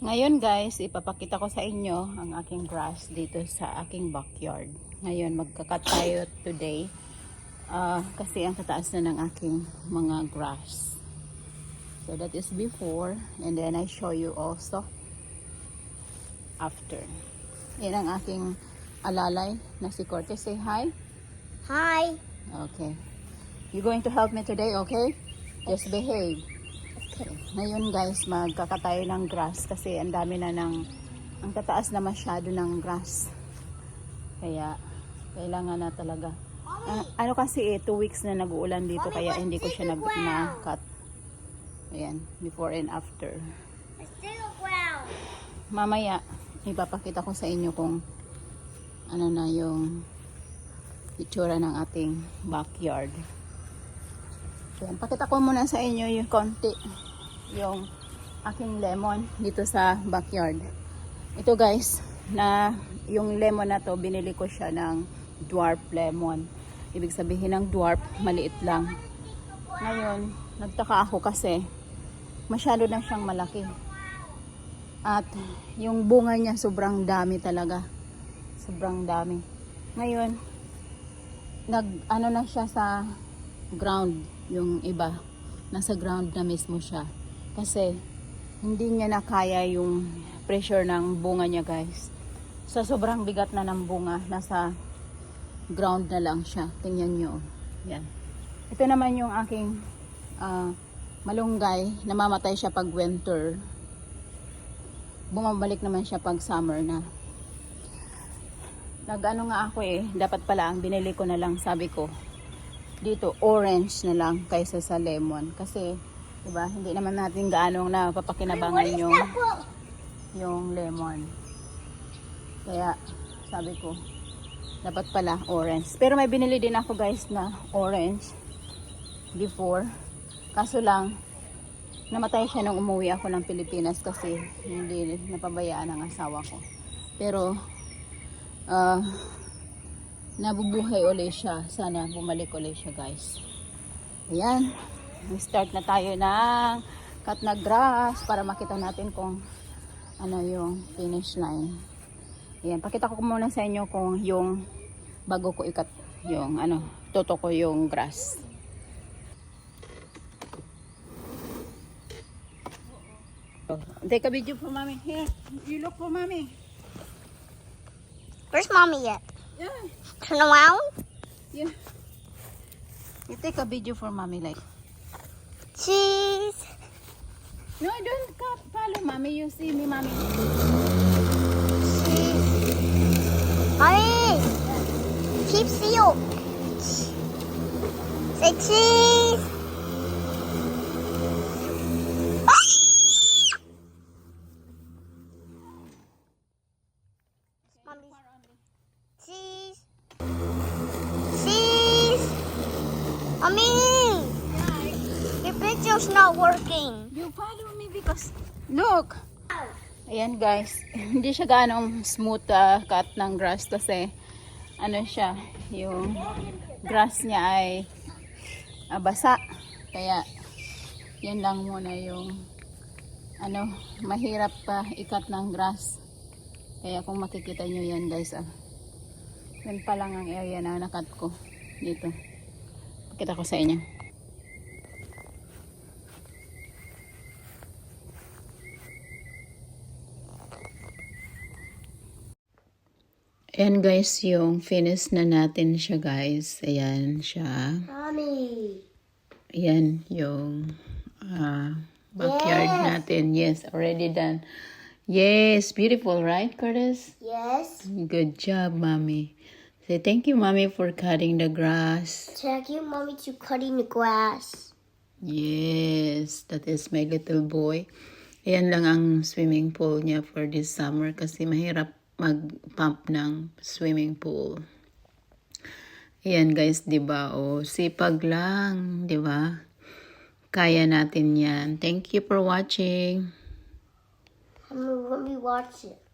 Ngayon guys, ipapakita ko sa inyo ang aking grass dito sa aking backyard. Ngayon, magkakat tayo today ah, kasi ang tataas na ng aking mga grass. So that is before and then I show you also after. Yan ang aking alalay na si Cortez. Say hi. Hi. Okay. You going to help me today, okay? Just behave. Ngayon guys, magkakatayo ng grass kasi ang dami na ng ang tataas na masyado ng grass. Kaya kailangan na talaga. Ah, ano kasi eh, two weeks na nag-uulan dito kaya hindi ko siya nag na-cut. Ayan, before and after. Mamaya, ipapakita ko sa inyo kung ano na yung itsura ng ating backyard. Ayan, pakita ko muna sa inyo yung konti yung aking lemon dito sa backyard. Ito guys, na yung lemon na to, binili ko siya ng dwarf lemon. Ibig sabihin ng dwarf, maliit lang. Ngayon, nagtaka ako kasi masyado na siyang malaki. At yung bunga niya sobrang dami talaga. Sobrang dami. Ngayon, nag ano na siya sa ground yung iba. Nasa ground na mismo siya. Kasi hindi niya na kaya yung pressure ng bunga niya guys. Sa sobrang bigat na ng bunga, nasa ground na lang siya. Tingnan nyo. Yan. Ito naman yung aking ah, malunggay. Namamatay siya pag winter bumabalik naman siya pag summer na. Nag-ano nga ako eh, dapat pala ang binili ko na lang, sabi ko, dito orange na lang kaysa sa lemon. Kasi, di ba, hindi naman natin gaano na papakinabangan yung, yung lemon. Kaya, sabi ko, dapat pala orange. Pero may binili din ako guys na orange before. Kaso lang, namatay siya nung umuwi ako ng Pilipinas kasi hindi napabayaan ng asawa ko. Pero, ah, nabubuhay ulit siya. Sana bumalik ulit siya guys. Ayan. Start na tayo ng cut na grass para makita natin kung ano yung finish line. Ayan. Pakita ko muna sa inyo kung yung bago ko ikat yung ano, toto ko yung grass. Take a video for mommy. Here, you look for mommy. Where's mommy at? Yeah, Turn around. yeah. You take a video for mommy like. Cheese. No, don't cut. Follow mommy. You see me, mommy. Cheese. Mommy. Keep seal. Say cheese. Cheese. Cheese. Mommy. Your picture's not working. You follow me because look. Ayan guys, hindi siya ganong smooth ah, cut ng grass kasi ano siya, yung grass niya ay ah, basa. Kaya yan lang muna yung ano, mahirap pa ikat ng grass. Kaya kung makikita nyo yan guys ah. Yan pa lang ang area na nakat ko dito. Pakita ko sa inyo. Ayan guys, yung finish na natin siya guys. Ayan siya. Mommy. Ayan yung ah, backyard Yes. natin. Yes, already done. Yes, beautiful, right, Curtis? Yes. Good job, mommy. Say thank you, mommy, for cutting the grass. Thank you, mommy, to cutting the grass. Yes, that is my little boy. Ayan lang ang swimming pool niya for this summer kasi mahirap mag-pump ng swimming pool. Ayan guys, 'di ba? O sipag lang, 'di ba? Kaya natin 'yan. Thank you for watching. Let me watch it.